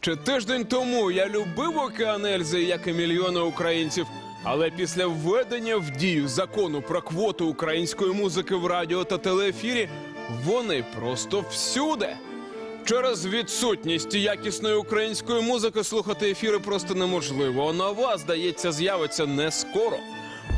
Ще тиждень тому я любив океан Ельзи, як і мільйони українців. Але після введення в дію закону про квоту української музики в радіо та телеефірі вони просто всюди. Через відсутність якісної української музики слухати ефіри просто неможливо. А нова, здається, з'явиться не скоро.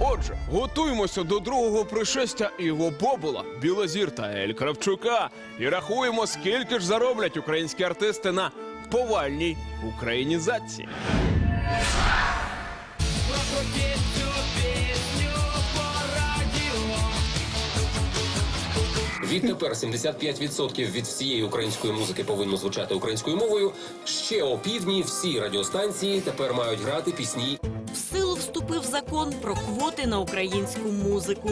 Отже, готуємося до другого пришестя Іво Бобула, Білозір та Ель Кравчука і рахуємо, скільки ж зароблять українські артисти на повальній українізації. Відтепер 75% від всієї української музики повинно звучати українською мовою. Ще о півдні всі радіостанції тепер мають грати пісні В силу вступив закон про квоти на українську музику.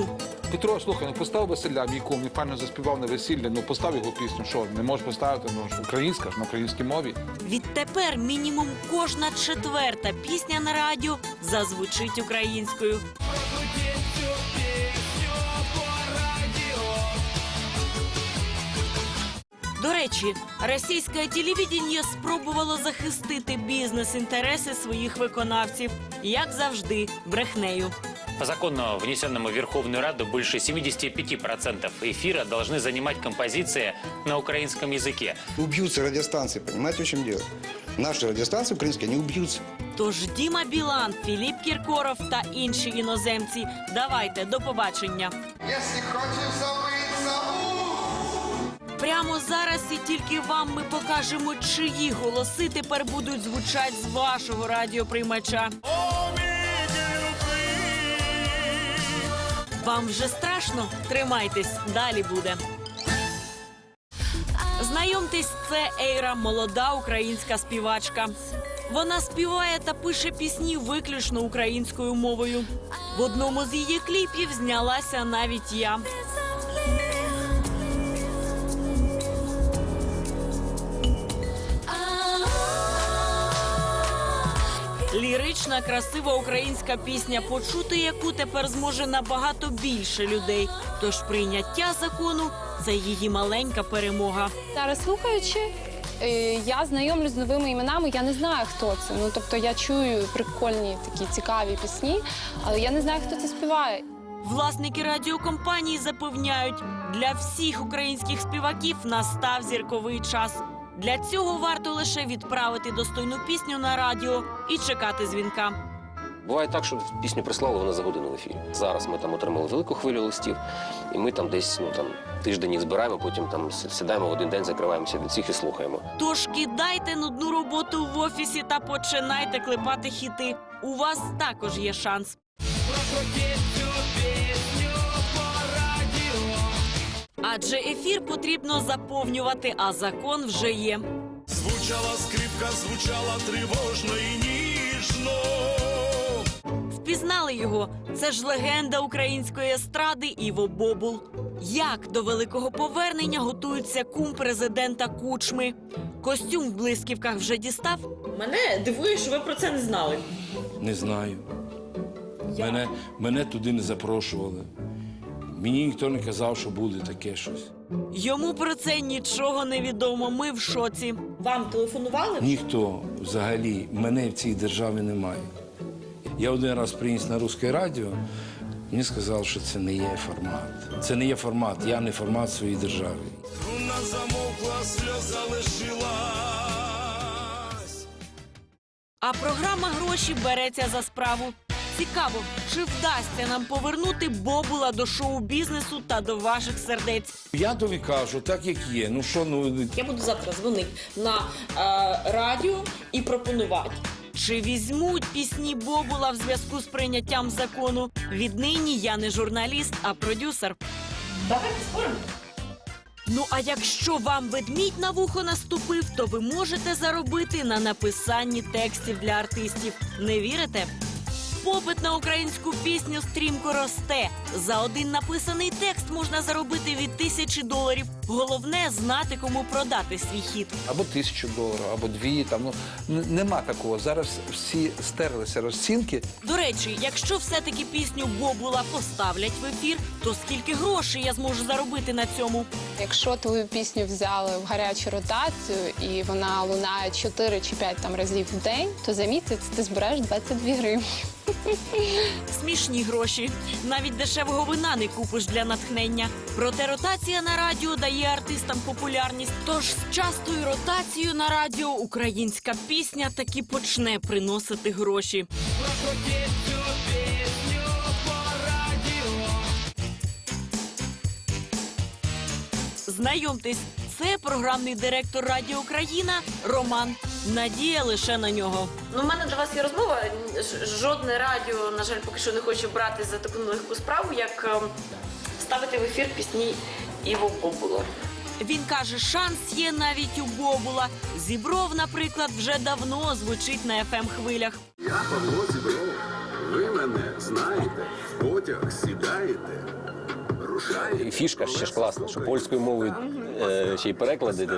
Петро, слухай, ну постав Василя Мійку, він файно заспівав на весіллі, ну постав його пісню, що не можеш поставити, ну ж українська ж на українській мові. Відтепер мінімум кожна четверта пісня на радіо зазвучить українською. До речі, російське телевідення спробувало захистити бізнес-інтереси своїх виконавців, як завжди, брехнею. По закону, внесенному в Верховную Раду, больше 75% эфира должны занимать композиции на украинском языке. Убьются радиостанции, понимаете, в чем дело? Наши радиостанции украинские, они убьются. Тож Діма Білан, Філіп Кіркоров та інші іноземці. Давайте до побачення. Если хочешь забыть, забудь. Прямо зараз і тільки вам ми покажемо, чиї голоси тепер будуть звучати з вашого радіоприймача. Вам вже страшно? Тримайтесь, далі буде. Знайомтесь, це Ейра, молода українська співачка. Вона співає та пише пісні виключно українською мовою. В одному з її кліпів знялася навіть я. Лірична, красива українська пісня, почути яку тепер зможе набагато більше людей. Тож прийняття закону це її маленька перемога. Зараз слухаючи, е, я знайомлюсь з новими іменами. Я не знаю, хто це. Ну тобто я чую прикольні такі цікаві пісні, але я не знаю, хто це співає. Власники радіокомпанії запевняють, для всіх українських співаків настав зірковий час. Для цього варто лише відправити достойну пісню на радіо і чекати дзвінка. Буває так, що пісню прислали вона за годину в ефірі. Зараз ми там отримали велику хвилю листів, і ми там десь ну там тиждень їх збираємо, потім там сідаємо в один день, закриваємося від всіх і слухаємо. Тож кидайте нудну роботу в офісі та починайте клепати хіти. У вас також є шанс. Адже ефір потрібно заповнювати, а закон вже є. Звучала скрипка, звучала тривожно і ніжно. Впізнали його. Це ж легенда української естради Іво Бобул. Як до великого повернення готується кум президента Кучми? Костюм в блисківках вже дістав. Мене дивує, що ви про це не знали. Не знаю. Мене, мене туди не запрошували. Мені ніхто не казав, що буде таке щось. Йому про це нічого не відомо. Ми в шоці. Вам телефонували? Ніхто взагалі мене в цій державі немає. Я один раз приніс на русське радіо, мені сказали, що це не є формат. Це не є формат, я не формат своїй державі. Струна замовкла, сльоза лишилась. А програма гроші береться за справу. Цікаво, чи вдасться нам повернути Бобула до шоу-бізнесу та до ваших сердець. Я тобі кажу, так як є. Ну що, ну Я буду завтра дзвонити на е, радіо і пропонувати. Чи візьмуть пісні Бобула в зв'язку з прийняттям закону? Віднині я не журналіст, а продюсер. Давайте споримо. Ну а якщо вам ведмідь на вухо наступив, то ви можете заробити на написанні текстів для артистів. Не вірите? Попит на українську пісню стрімко росте. За один написаний текст можна заробити від тисячі доларів. Головне знати, кому продати свій хіт. Або тисячу доларів, або дві. Там ну н- нема такого. Зараз всі стерлися розцінки. До речі, якщо все-таки пісню Бобула поставлять в ефір, то скільки грошей я зможу заробити на цьому? Якщо твою пісню взяли в гарячу ротацію і вона лунає 4 чи 5 там разів в день, то за місяць ти збереш 22 гривні. Смішні гроші. Навіть дешевого вина не купиш для натхнення. Проте ротація на радіо дає артистам популярність. Тож з частою ротацією на радіо українська пісня таки почне приносити гроші. Знайомтесь, це програмний директор Радіо Україна Роман. Надія лише на нього. Ну, у мене до вас є розмова. Жодне радіо, на жаль, поки що не хоче брати за таку нелегку справу, як ем, ставити в ефір пісні Іво Бобула. Він каже, шанс є навіть у Бобула. Зібров, наприклад, вже давно звучить на fm хвилях. Я Павло Зібров. Ви мене знаєте, в потяг сідаєте. І фішка ще ж класна, що польською мовою е, ще й переклади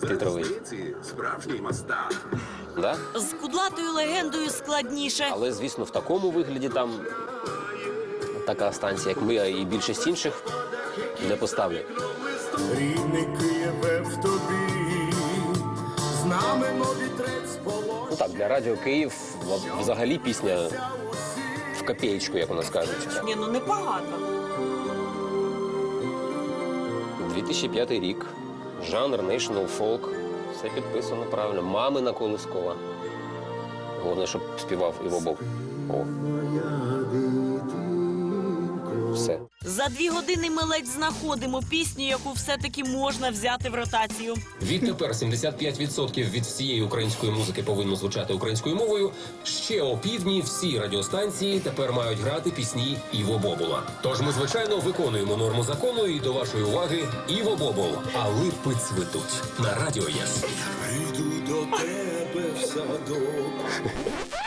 Титровий. справжній мастак. Да? З кудлатою легендою складніше. Але, звісно, в такому вигляді там така станція, як ми, і більшість інших, не поставлять. Рідний Києве в тобі, з нами мов вітрець. Ну так, для радіо Київ взагалі пісня в копеечку, як у нас кажуть. Ні, ну непогано. 2005 рік, жанр National Folk, все підписано правильно. Мамина колискова. Головне, щоб співав Іво Боб. О. дві години ми ледь знаходимо пісню, яку все-таки можна взяти в ротацію. Відтепер 75% від всієї української музики повинно звучати українською мовою. Ще о півдні всі радіостанції тепер мають грати пісні Іво Бобула. Тож ми, звичайно, виконуємо норму закону і до вашої уваги Іво Бобул. А липи цвітуть на радіо ЄС. Прийду до тебе в садок.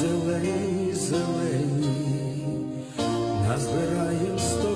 Зелені, зелені, назбираєм тобою.